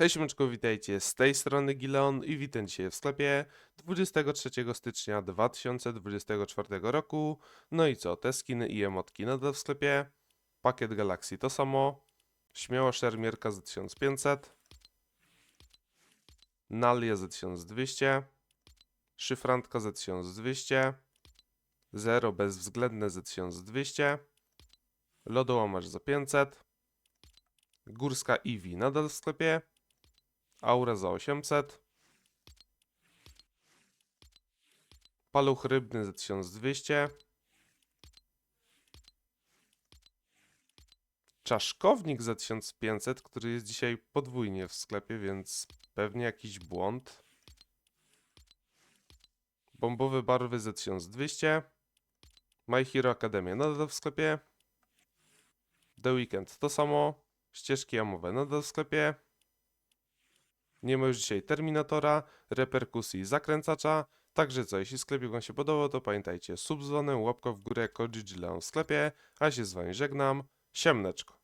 Hej siemeczko, witajcie. Z tej strony Gileon i witam dzisiaj w sklepie 23 stycznia 2024 roku. No i co, te skiny i emotki nadal w sklepie, pakiet Galaxy to samo, śmiała szermierka za 1500, Nalia za 1200, szyfrantka za 1200, Zero bezwzględne za 1200, lodołamacz za 500, górska Eevee nadal w sklepie, Aura za 800. Paluch rybny za 1200. Czaszkownik za 1500, który jest dzisiaj podwójnie w sklepie, więc pewnie jakiś błąd. Bombowe barwy za 1200. My Hero Academia nadal w sklepie. The Weekend to samo. Ścieżki amowe nadal w sklepie. Nie ma już dzisiaj Terminatora, reperkusji zakręcacza. Także co, jeśli sklepik Wam się podobał, to pamiętajcie, sub dzwonem, łapka w górę, Gileon w sklepie, a się z Wami żegnam. Siemneczko.